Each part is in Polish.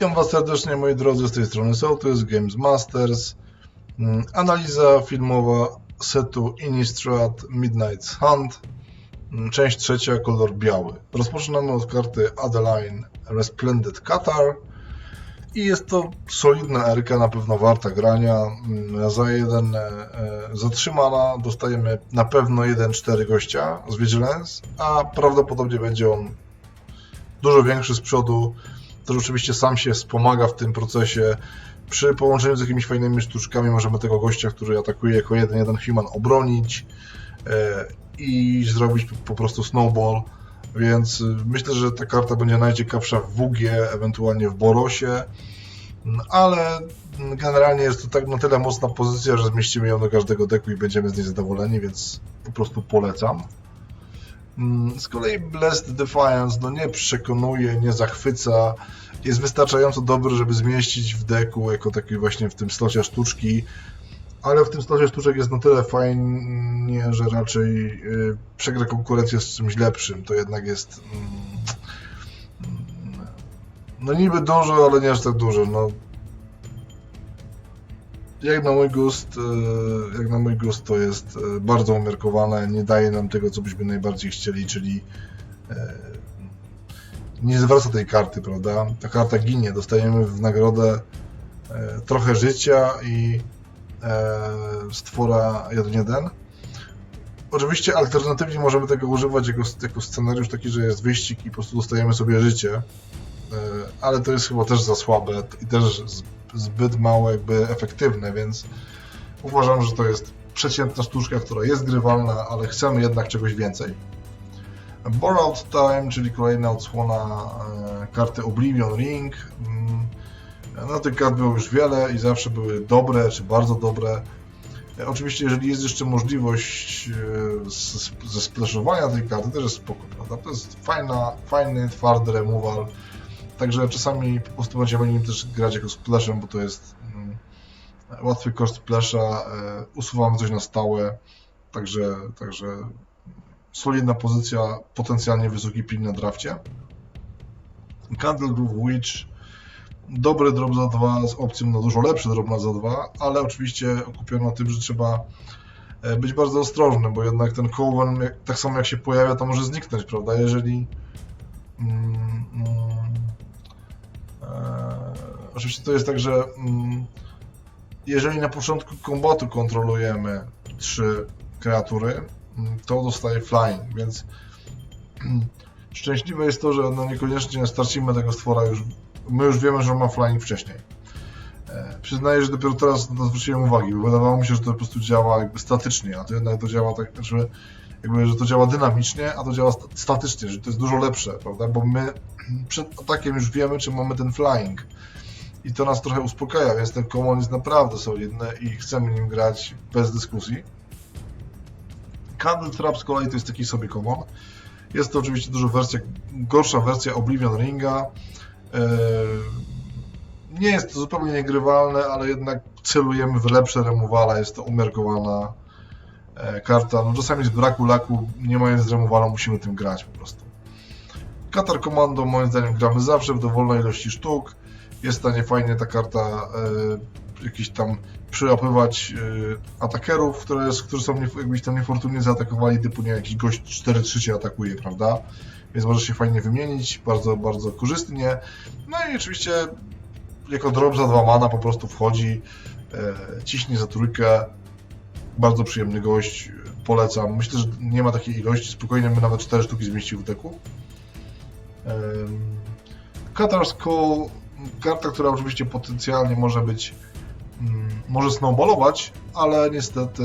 Witam Was serdecznie moi drodzy, z tej strony Sołtys, Games Masters. Mm, Analiza filmowa setu Innistrad Midnight's Hunt. Mm, Część trzecia, kolor biały. Rozpoczynamy od karty Adeline Resplendent Qatar. I jest to solidna erka, na pewno warta grania. Mm, Za jeden e, e, zatrzymana dostajemy na pewno 1-4 gościa z Vigilance, a prawdopodobnie będzie on dużo większy z przodu. To oczywiście sam się wspomaga w tym procesie. Przy połączeniu z jakimiś fajnymi sztuczkami możemy tego gościa, który atakuje jako jeden, jeden human obronić e, i zrobić po- po prostu snowball. Więc y, myślę, że ta karta będzie najciekawsza w WG, ewentualnie w Borosie, Mm, ale mm, generalnie jest to tak na tyle mocna pozycja, że zmieścimy ją do każdego deku i będziemy z niej zadowoleni, więc po prostu polecam. Mm, Z kolei Blessed Defiance no nie przekonuje, nie zachwyca, jest wystarczająco dobry, żeby zmieścić w deku jako taki właśnie w tym slocie sztuczki, ale w tym slocie sztuczek jest na tyle fajnie, że raczej y, przegra konkurencję z czymś lepszym. To jednak jest mm, mm, no niby dużo, ale nie aż tak dużo. No, jak na mój gust, y, jak na mój gust to jest y, bardzo umiarkowane, nie daje nam tego, co byśmy najbardziej chcieli, czyli e, nie zwraca tej karty, prawda? Ta karta ginie, dostajemy w nagrodę e, trochę życia i e, stwora 1-1. Oczywiście alternatywnie możemy tego używać jako, jako scenariusz taki, że jest wyścig i po prostu dostajemy sobie życie, e, ale to jest chyba też za słabe i też zbyt mało jakby efektywne, więc uważam, że to jest przeciętna sztuczka, która jest grywalna, ale chcemy jednak czegoś więcej. Borrowed Time, czyli kolejna odsłona e, karty Oblivion Ring. Mm, No tych kart było już wiele i zawsze były dobre, czy bardzo dobre. E, Oczywiście, jeżeli jest jeszcze możliwość e, z- ze splashowania tej karty, też jest spoko, prawda? To jest fajna, fajny, twardy removal. Także czasami po prostu będziemy nim też grać jako splashem, bo to jest mm, łatwy koszt splasha, e, usuwamy coś na stałe, także, także solidna pozycja, potencjalnie wysoki pin na drafcie. Candle Groove Witch, dobry drop za 2 z opcją na dużo lepszy drop na za 2, ale oczywiście okupiono tym, że trzeba e, być bardzo ostrożnym, bo jednak ten jak- tak samo jak się pojawia, to może zniknąć, prawda? Jeżeli mm, oczywiście to jest tak, że mm, jeżeli na początku kombatu kontrolujemy trzy kreatury, mm, to dostaje flying, więc mm, szczęśliwe jest to, że no niekoniecznie stracimy tego stwora już, my już wiemy, że ma flying wcześniej. E, Przyznaję, że dopiero teraz na to zwróciłem uwagi, bo wydawało mi się, że to po prostu działa jakby statycznie, a to jednak to działa tak, że jakby, że to działa dynamicznie, a to działa sta- statycznie, że to jest dużo lepsze, prawda? Bo my przed atakiem już wiemy, czy mamy ten flying. I to nas trochę uspokaja, więc ten common jest naprawdę solidny i chcemy nim grać bez dyskusji. Candle Trap z kolei to jest taki sobie common. Jest to oczywiście dużo wersja, gorsza wersja Oblivion Ringa. Eee, Nie jest to zupełnie niegrywalne, ale jednak celujemy w lepsze removale. Jest to umiarkowana e, karta. No czasami z braku laku, nie mając removala, musimy tym grać po prostu. Katar Commando moim zdaniem gramy zawsze w dowolnej ilości sztuk. Jest w stanie fajnie ta karta e, jakiś tam przyłapywać e, atakerów, które, którzy są jakbyś tam niefortunnie zaatakowali, typu nie jakiś gość 4-3 cię atakuje, prawda? Więc może się fajnie wymienić, bardzo, bardzo korzystnie. No i oczywiście jako drop za dwa mana po prostu wchodzi, e, ciśnie za trójkę, bardzo przyjemny gość, polecam. Myślę, że nie ma takiej ilości, spokojnie by nawet 4 sztuki zmieścił w deku. Em, Qatar's Call, karta, która oczywiście potencjalnie może być, mm, może snowballować, ale niestety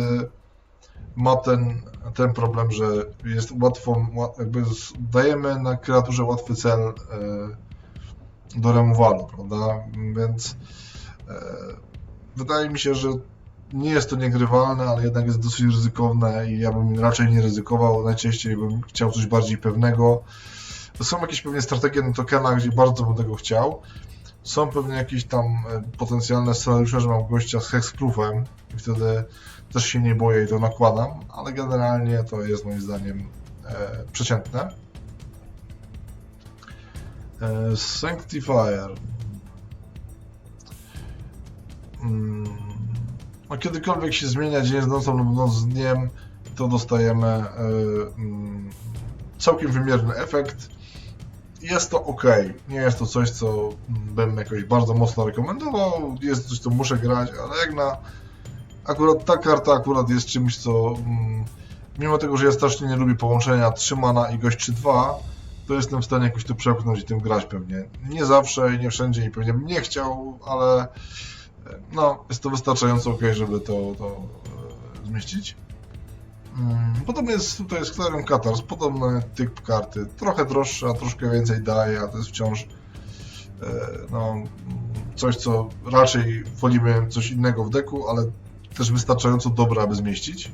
ma ten, ten problem, że jest łatwo, ła- jakby dajemy na kreaturze łatwy cel e, do remowalu, prawda? Więc e, wydaje mi się, że nie jest to niegrywalne, ale jednak jest dosyć ryzykowne i ja bym raczej nie ryzykował. Najczęściej bym chciał coś bardziej pewnego. Są jakieś pewnie strategie na tokenach, gdzie bardzo bym tego chciał. Są pewnie jakieś tam e, potencjalne scenariusze, że mam gościa z hexproofem i wtedy też się nie boję i to nakładam, ale generalnie to jest moim zdaniem e, przeciętne. E, Sanctifier. mm, no, kiedykolwiek się zmienia dzień z nocą lub noc z dniem, to dostajemy e, mm, całkiem wymierny efekt. Jest to ok. Nie jest to coś, co bym jakoś bardzo mocno rekomendował. Jest coś, co muszę grać, ale jak na. Akurat ta karta akurat jest czymś, co. Mm, mimo tego, że ja strasznie nie lubię połączenia 3 mana i gość 3-2, to jestem w stanie jakoś to przepchnąć i tym grać pewnie. Nie zawsze i nie wszędzie i pewnie bym nie chciał, ale no, jest to wystarczająco ok, żeby to, to e, zmieścić. Mm, Podobnie jest tutaj z Clarion Catars, podobny typ karty. Trochę droższa, troszkę więcej daje, a to jest wciąż e, no, coś, co raczej wolimy coś innego w deku, ale też wystarczająco dobre, aby zmieścić.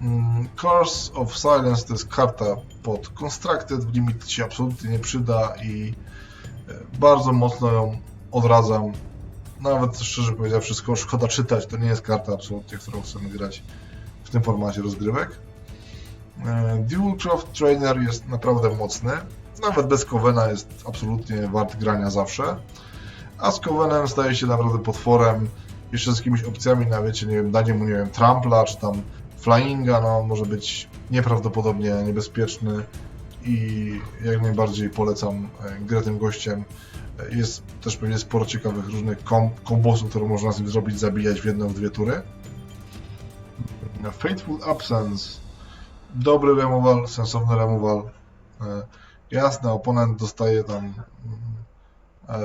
Mm, Curse of Silence to jest karta pod Constructed, w limit się absolutnie nie przyda i e, bardzo mocno ją odradzam. Nawet szczerze powiedziawszy, szkoda czytać, to nie jest karta absolutnie, którą chcemy grać tym formacie rozgrywek. E, Dualcraft Trainer jest naprawdę mocny. Nawet bez Covena jest absolutnie wart grania zawsze. A z Covenem staje się naprawdę potworem. Jeszcze z jakimiś opcjami, na wiecie, nie wiem, danie mu, nie wiem, trampla, czy tam flyinga, no może być nieprawdopodobnie niebezpieczny i jak najbardziej polecam e, grę tym gościem. E, Jest też pewnie sporo ciekawych różnych kom kombosów, które można z nim zrobić, zabijać w jedną, w dwie tury. Fateful Absence. Dobry removal, sensowny removal. E, jasne, oponent dostaje tam e,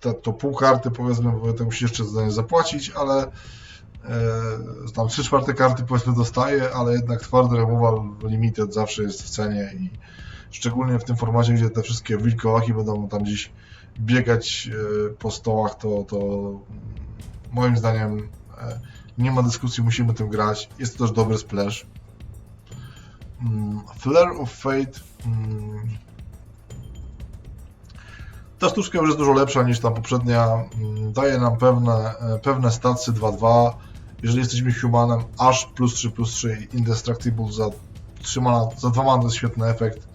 te, to pół karty powiedzmy, bo to musi jeszcze za nie zapłacić, ale e, tam trzy czwarte karty powiedzmy dostaje, ale jednak twardy removal limited zawsze jest w cenie i szczególnie w tym formacie, gdzie te wszystkie wilkołaki będą tam gdzieś biegać e, po stołach, to, to moim zdaniem e, nie ma dyskusji, musimy tym grać. Jest to też dobry splash. Mm, Flare of Fate. mm, Ta sztuczka już jest dużo lepsza niż ta poprzednia. Mm, Daje nam pewne, e, pewne stacje 2-2. Jeżeli jesteśmy humanem, aż plus 3 plus 3 indestructible za 3 mana, za 2 mana to jest świetny efekt.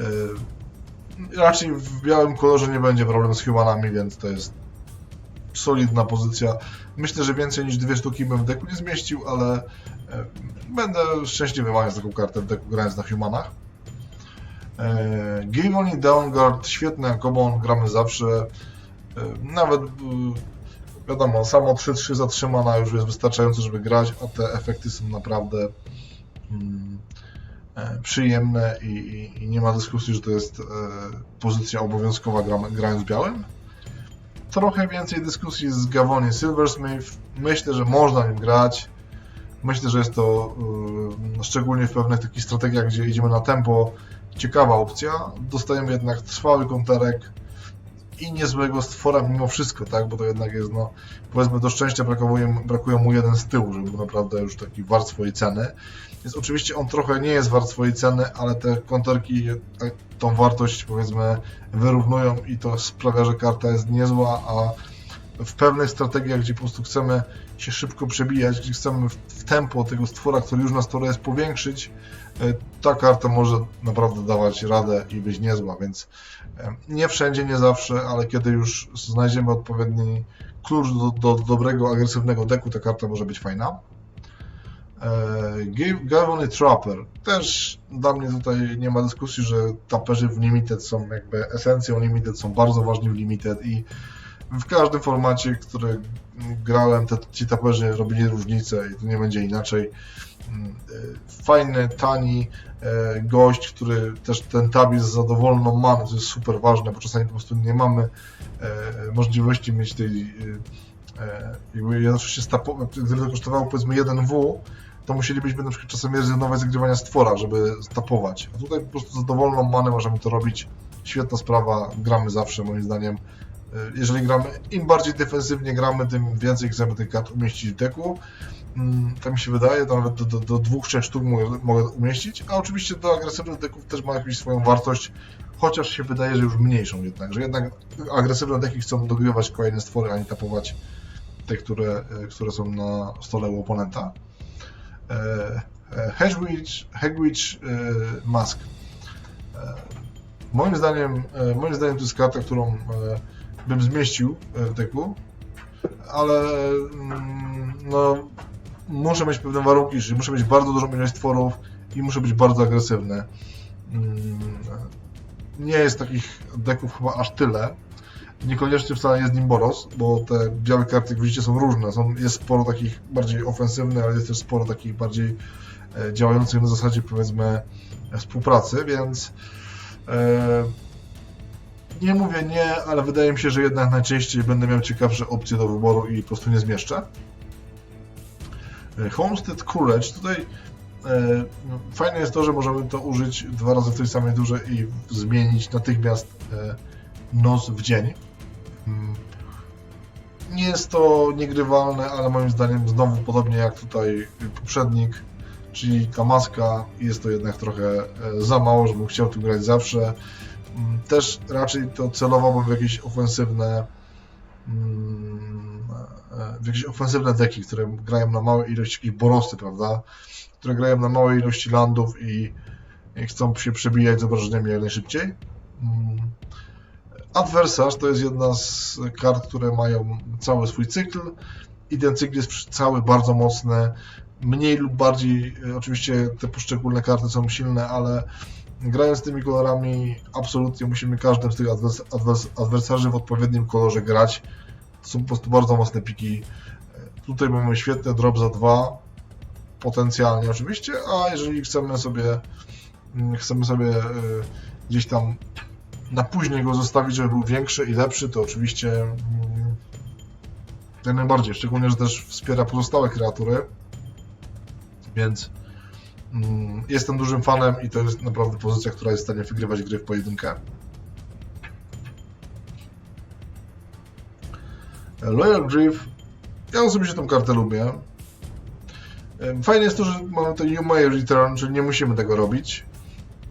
E, Raczej w białym kolorze nie będzie problem z humanami, więc to jest solidna pozycja. Myślę, że więcej niż dwie sztuki bym w deku nie zmieścił, ale e, będę szczęśliwy mając taką kartę w deku grając na humanach. E, Give Only Downguard, świetny common, gramy zawsze. E, Nawet wiadomo, samo 3-3 zatrzymana już jest wystarczające, żeby grać, a te efekty są naprawdę mm, przyjemne i, i, i nie ma dyskusji, że to jest pozycja obowiązkowa gra, grając białym trochę więcej dyskusji z Gavonie Silversmith. Myślę, że można nim grać. Myślę, że jest to yy, szczególnie w pewnych takich strategiach, gdzie idziemy na tempo, ciekawa opcja. Dostajemy jednak trwały konterek i niezłego stwora mimo wszystko, tak? Bo to jednak jest, no, powiedzmy, do szczęścia brakuje, brakuje mu jeden z tyłu, żeby był naprawdę już taki wart swojej ceny. Więc oczywiście on trochę nie jest wart swojej ceny, ale te konterki e, tą wartość, powiedzmy, wyrównują i to sprawia, że karta jest niezła, a w pewnych strategiach, gdzie po prostu chcemy się szybko przebijać, gdzie chcemy w, tempo tego stwora, który już na stole jest, powiększyć, e, ta karta może naprawdę dawać radę i być niezła, więc nie wszędzie, nie zawsze, ale kiedy już znajdziemy odpowiedni klucz do, do, do dobrego, agresywnego deku, ta karta może być fajna. E, Gavony Trapper. Też dla mnie tutaj nie ma dyskusji, że taperzy w Limited są jakby esencją Limited, są bardzo ważni w Limited i w każdym formacie, który grałem, te, ci taperzy robili różnicę i to nie będzie inaczej. Mm, e, Fajny, tani e, gość, który też ten tab jest za dowolną manę, to jest super ważne, bo czasami po prostu nie mamy e, możliwości mieć tej ja zawsze się stapo, gdyby to kosztowało powiedzmy 1W, to musielibyśmy na przykład czasem rezygnować z zagrywania stwora, żeby stapować. A tutaj po prostu za dowolną manę możemy to robić. Świetna sprawa, gramy zawsze moim zdaniem. E, Jeżeli gramy, im bardziej defensywnie gramy, tym więcej chcemy tych kart umieścić w deku. Mm, Tak mi się wydaje, to nawet do, do, do dwóch, trzech sztuk mogę, mogę umieścić, a oczywiście do agresywnych deków też ma jakąś swoją wartość, chociaż się wydaje, że już mniejszą jednak, że jednak agresywne deki chcą dogrywać kolejne stwory, a nie tapować te, które, e, które są na stole u oponenta. E, e, e, Mask. E, Moim zdaniem, moim zdaniem to jest karta, którą bym zmieścił e, w deku. ale mm, no, muszę mieć pewne warunki, czyli muszę mieć bardzo dużą ilość tworów i muszę być bardzo agresywny. Mm, Nie jest takich deków chyba aż tyle. Niekoniecznie wcale jest nim Boros, bo te białe karty, jak widzicie, są różne. Są, jest sporo takich bardziej ofensywnych, ale jest też sporo takich bardziej e, działających na zasadzie, powiedzmy, współpracy, więc e, nie mówię nie, ale wydaje mi się, że jednak najczęściej będę miał ciekawsze opcje do wyboru i po prostu nie zmieszczę. E, Homestead Courage, tutaj e, no, fajne jest to, że możemy to użyć dwa razy w tej samej durze i zmienić natychmiast e, noc w dzień. Mm. Nie jest to niegrywalne, ale moim zdaniem znowu podobnie jak tutaj poprzednik, czyli ta maska, jest to jednak trochę e, za mało, żebym chciał tu grać zawsze. Też raczej to celowałbym w jakieś ofensywne mm, e, w jakieś ofensywne deki, które grają na małej ilości, jakieś borosy, prawda? Które grają na małej ilości landów i, i chcą się przebijać z obrażeniami jak najszybciej. Mm. Adwersarz to jest jedna z kart, które mają cały swój cykl i ten cykl jest cały bardzo mocny. Mniej lub bardziej, e, oczywiście te poszczególne karty są silne, ale grając tymi kolorami absolutnie musimy każdym z tych adwers adwers adwersarzy w odpowiednim kolorze grać. To są po prostu bardzo mocne piki. E, Tutaj mamy świetny drop za dwa, potencjalnie oczywiście, a jeżeli chcemy sobie mm, chcemy sobie e, gdzieś tam na później go zostawić, żeby był większy i lepszy, to oczywiście mm, jak najbardziej, szczególnie, że też wspiera pozostałe kreatury, więc jestem dużym fanem i to jest naprawdę pozycja, która jest w stanie wygrywać gry w pojedynkę. Loyal Grief, ja osobiście tą kartę lubię. Fajne jest to, że mamy to You May Return, czyli nie musimy tego robić.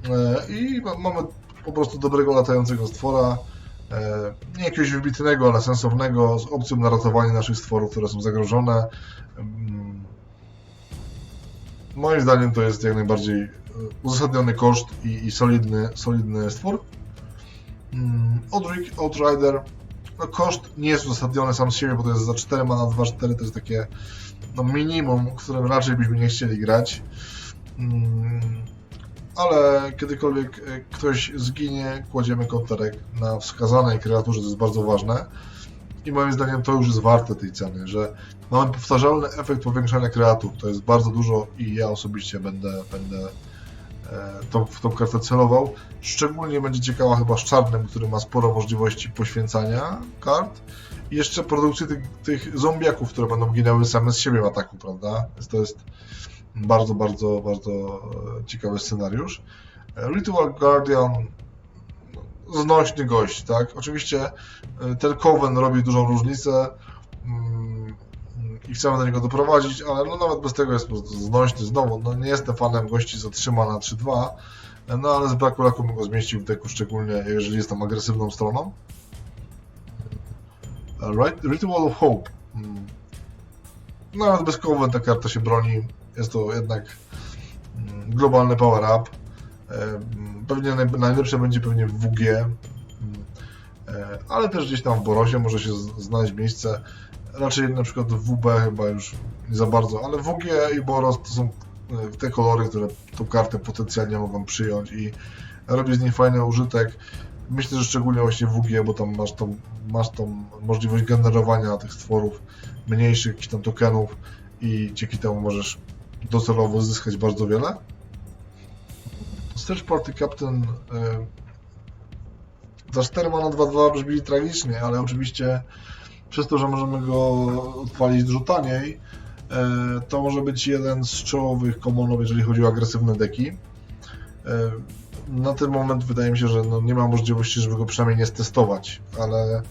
E, I ma- mamy po prostu dobrego latającego stwora. e, Nie jakiegoś wybitnego, ale sensownego, z opcją na ratowanie naszych stworów, które są zagrożone. Moim zdaniem to jest jak najbardziej e, uzasadniony koszt i, i solidny, solidny stwór. Mm, Odric, Outrider. No koszt nie jest uzasadniony sam z siebie, bo to jest za 4 mana 2-4, to jest takie no minimum, którym raczej byśmy nie chcieli grać. Mm, ale kiedykolwiek e, ktoś zginie, kładziemy konterek na wskazanej kreaturze, to jest bardzo ważne. I moim zdaniem to już jest warte tej ceny, że mamy powtarzalny efekt powiększania kreatur. To jest bardzo dużo i ja osobiście będę, będę e, tą, w tą kartę celował. Szczególnie będzie ciekawa chyba z czarnym, który ma sporo możliwości poświęcania kart. I jeszcze produkcji tych, tych zombiaków, które będą ginęły same z siebie w ataku, prawda? Więc to jest bardzo, bardzo, bardzo e, ciekawy scenariusz. E, Ritual Guardian no, znośny gość, tak? Oczywiście e, ten Coven robi dużą różnicę mm, i chcemy do niego doprowadzić, ale no nawet bez tego jest znośny. Znowu, no nie jestem fanem gości 3 na 3-2, e, no ale z braku laku bym go zmieścił w deku, szczególnie jeżeli jest tam agresywną stroną. E, Rit- Ritual of Hope. Mm. Nawet bez Coven ta karta się broni. Jest to jednak mm, globalny power-up. Pewnie naj- najlepsze będzie pewnie w WG, mm, e, ale też gdzieś tam w Borosie może się znaleźć miejsce. Raczej na przykład w WB chyba już nie za bardzo, ale WG i Boros to są e, te kolory, które tą kartę potencjalnie mogą przyjąć i robi z niej fajny użytek. Myślę, że szczególnie właśnie WG, bo tam masz tą, masz tą możliwość generowania tych stworów mniejszych, jakichś tam tokenów i dzięki temu możesz docelowo zyskać bardzo wiele. Search Party Captain y, za 4 mana 2-2 brzmi tragicznie, ale oczywiście przez to, że możemy go odpalić dużo taniej, y, to może być jeden z czołowych commonów, jeżeli chodzi o agresywne deki. Y, Na ten moment wydaje mi się, że no nie ma możliwości, żeby go przynajmniej nie stestować, ale e,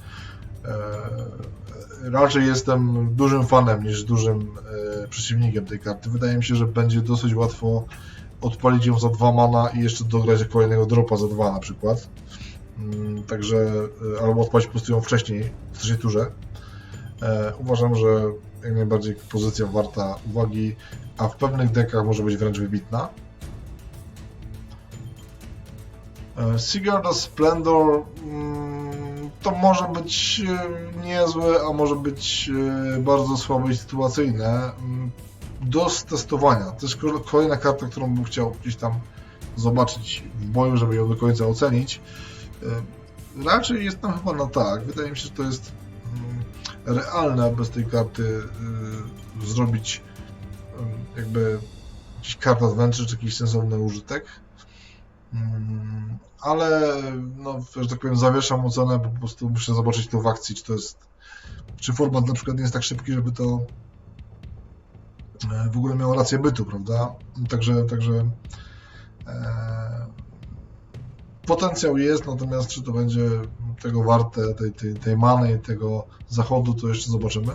raczej jestem dużym fanem niż dużym e, przeciwnikiem tej karty. Wydaje mi się, że będzie dosyć łatwo odpalić ją za dwa mana i jeszcze dograć kolejnego dropa za dwa na przykład. Mm, Także e, albo odpalić po prostu ją wcześniej, w trzeciej turze. E, Uważam, że jak najbardziej pozycja warta uwagi, a w pewnych dekach może być wręcz wybitna. E, Sigarda Splendor mm, to może być niezłe, a może być bardzo słabe i sytuacyjne mm, do testowania. To jest ko- kolejna karta, którą bym chciał gdzieś tam zobaczyć w boju, żeby ją do końca ocenić. E, Raczej jest tam chyba na tak. Wydaje mi się, że to jest mm, realne bez tej karty y, zrobić y, jakby jakiś kart adventure czy jakiś sensowny użytek. Mm, Ale no, że tak powiem, zawieszam ocenę, bo po prostu muszę zobaczyć to w akcji, czy to jest. Czy format na przykład nie jest tak szybki, żeby to w ogóle miało rację bytu, prawda? Także, także e, potencjał jest, natomiast czy to będzie tego warte, tej, tej, tej many i tego zachodu, to jeszcze zobaczymy.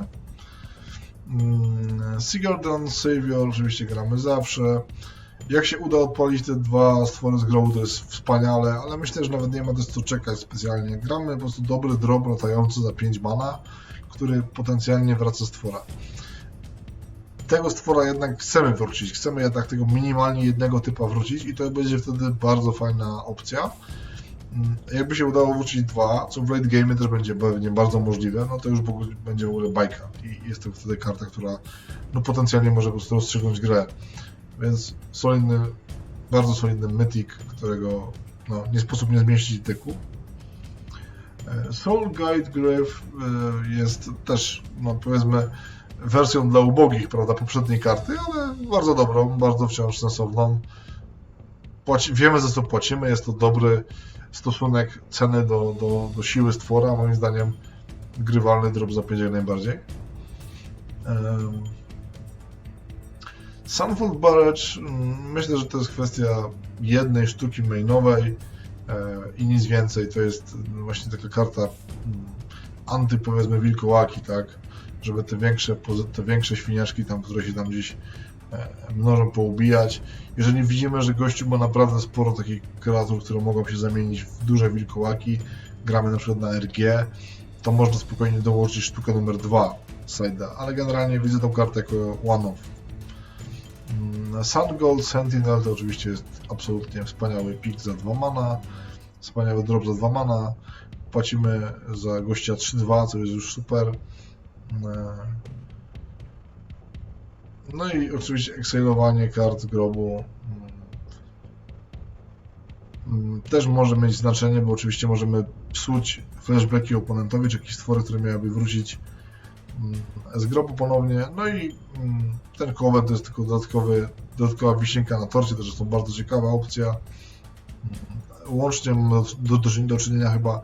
Mm, Sigurdan, Savior, oczywiście gramy zawsze. Jak się uda odpalić te dwa stwory z grobu, to jest wspaniale, ale myślę, że nawet nie ma też co czekać specjalnie. Gramy po prostu dobry drop latający za 5 mana, który potencjalnie wraca stwora. Tego stwora jednak chcemy wrócić, chcemy jednak tego minimalnie jednego typa wrócić i to będzie wtedy bardzo fajna opcja. Mm, Jakby się udało wrócić dwa, co w late game też będzie pewnie bardzo możliwe, no to już będzie w ogóle bajka i jest to wtedy karta, która no, potencjalnie może po prostu rozstrzygnąć grę. Więc solidny, bardzo solidny mythic, którego no, nie sposób nie zmieścić deku. E, Soul Guide Grave e, jest też, no powiedzmy, wersją dla ubogich, prawda, poprzedniej karty, ale bardzo dobrą, bardzo wciąż sensowną. Płaci, wiemy za co płacimy, jest to dobry stosunek ceny do, do, do siły stwora, moim zdaniem grywalny drop za 5 jak najbardziej. Em, Sunfold Barrage, mm, myślę, że to jest kwestia jednej sztuki mainowej e, i nic więcej. To jest właśnie taka karta mm, anty, powiedzmy, wilkołaki, tak? Żeby te większe, te większe świniaczki tam, które się tam gdzieś e, mnożą, poubijać. Jeżeli widzimy, że gościu ma naprawdę sporo takich kreatur, które mogą się zamienić w duże wilkołaki, gramy na przykład na RG, to można spokojnie dołożyć sztukę numer dwa side'a, ale generalnie widzę tą kartę jako one-off. Mm, Sun Gold Sentinel to oczywiście jest absolutnie wspaniały pick za 2 mana, wspaniały drop za 2 mana. Płacimy za gościa 3-2, co jest już super. Mm, No i oczywiście exilowanie kart grobu mm, mm, też może mieć znaczenie, bo oczywiście możemy psuć flashbacki oponentowi, czy jakieś stwory, które miałyby wrócić mm, z grobu ponownie. No i ten cover to jest tylko dodatkowy, dodatkowa wisienka na torcie, to jest to bardzo ciekawa opcja. Łącznie mam do, do, do czynienia chyba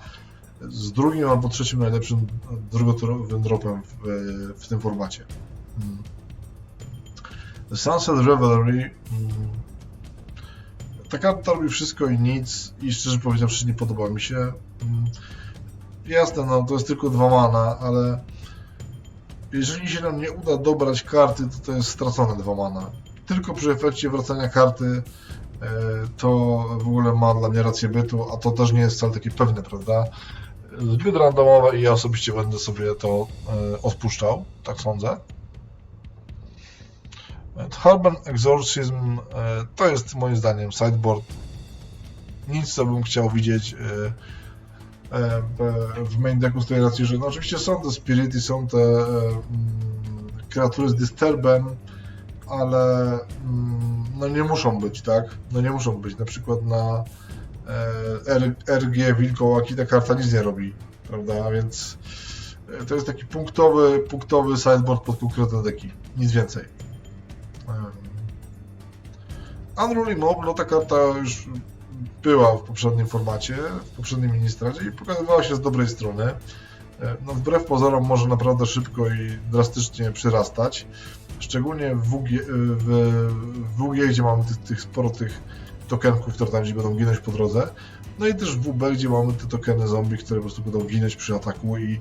z drugim albo trzecim najlepszym drugotorowym dropem w, w tym formacie. Mm. The Sunset Revelry mm, ta karta robi wszystko i nic i szczerze powiedziawszy nie podoba mi się. Mm, Jasne, no to jest tylko dwa mana, ale jeżeli się nam nie uda dobrać karty, to to jest stracone dwa mana. Tylko przy efekcie wracania karty e, to w ogóle ma dla mnie rację bytu, a to też nie jest wcale takie pewne, prawda? Zbyt randomowe i ja osobiście będę sobie to e, odpuszczał, tak sądzę. Harben Exorcism e, to jest moim zdaniem sideboard. Nic co bym chciał widzieć e, w- main decku z tej racji, że no oczywiście są te spirity, są te mm, kreatury z disturbem, ale mm, no nie muszą być, tak? No nie muszą być. Na przykład na RG Wilkołaki ta karta nic nie robi, prawda? Więc e, to jest taki punktowy, punktowy sideboard pod konkretne deki. Nic więcej. Unruly Mob, no ta karta już była w poprzednim formacie, w poprzednim ministracie i pokazywała się z dobrej strony. E, No wbrew pozorom może naprawdę szybko i drastycznie przyrastać. Szczególnie w WG, w WG gdzie mamy tych, tych sporo tych tokenków, które tam gdzieś będą ginąć po drodze. No i też w WB, gdzie mamy te tokeny zombie, które po prostu będą ginąć przy ataku i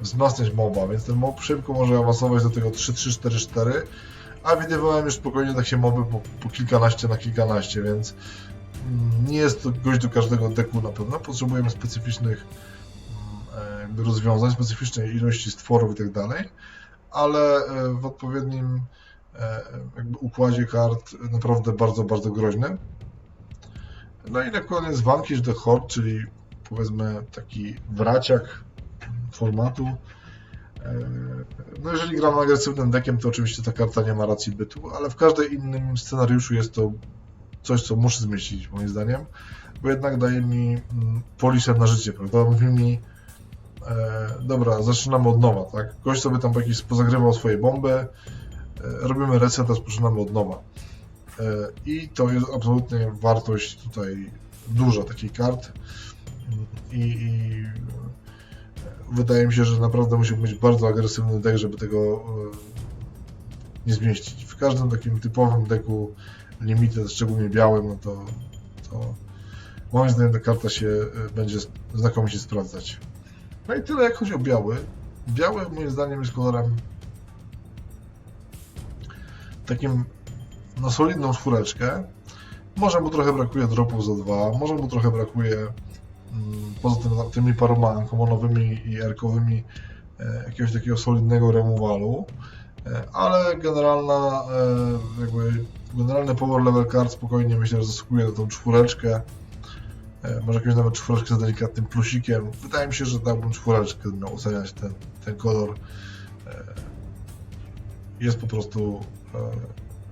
wzmacniać moba, więc ten mob szybko może awansować do tego 3-3-4-4, a widywałem już spokojnie takie moby po, po kilkanaście na kilkanaście, więc mm, nie jest to gość do każdego deku na pewno. Potrzebujemy specyficznych mm, e, rozwiązań, specyficznej ilości stworów i tak dalej, ale e, w odpowiednim e, układzie kart naprawdę bardzo, bardzo groźny. No i na koniec Vanquish the Horde, czyli powiedzmy taki wraciak formatu. E, No jeżeli gram agresywnym deckiem, to oczywiście ta karta nie ma racji bytu, ale w każdym innym scenariuszu jest to coś, co muszę zmieścić moim zdaniem, bo jednak daje mi mm, poliszę na życie, prawda? Mówi mi, e, dobra, zaczynamy od nowa, tak? Gość sobie tam jakiś pozagrywał swoje bomby, e, robimy reset, rozpoczynamy od nowa. E, I to jest absolutnie wartość tutaj duża takich kart. I, i wydaje mi się, że naprawdę musi być bardzo agresywny deck, żeby tego e, nie zmieścić. W każdym takim typowym decku limited, szczególnie białym, no to, to moim zdaniem ta karta się e, będzie znakomicie sprawdzać. No i tyle jak chodzi o biały. Biały moim zdaniem jest kolorem takim na solidną czwóreczkę. Może mu trochę brakuje dropów za dwa, może mu trochę brakuje mm, poza tym, tymi paroma uncommanowymi i erkowymi e, jakiegoś takiego solidnego remowalu, e, ale generalna e, jakby generalny power level card spokojnie myślę, że zasługuje na tą czwóreczkę. Może jakąś nawet czwóreczkę z delikatnym plusikiem. Wydaje mi się, że dałbym czwóreczkę, miał oceniać ten, ten kolor. Jest po prostu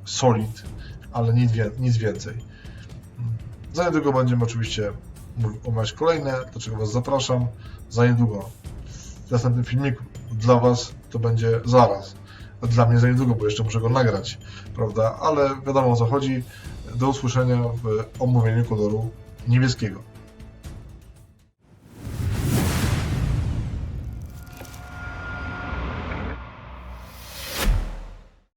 solid, ale nic, wie, nic więcej. Za niedługo będziemy oczywiście omawiać kolejne, do czego Was zapraszam. Za niedługo w następnym filmiku dla Was to będzie zaraz. Dla mnie za niedługo, bo jeszcze muszę go nagrać, prawda? Ale wiadomo o co chodzi. Do usłyszenia w omówieniu koloru niebieskiego.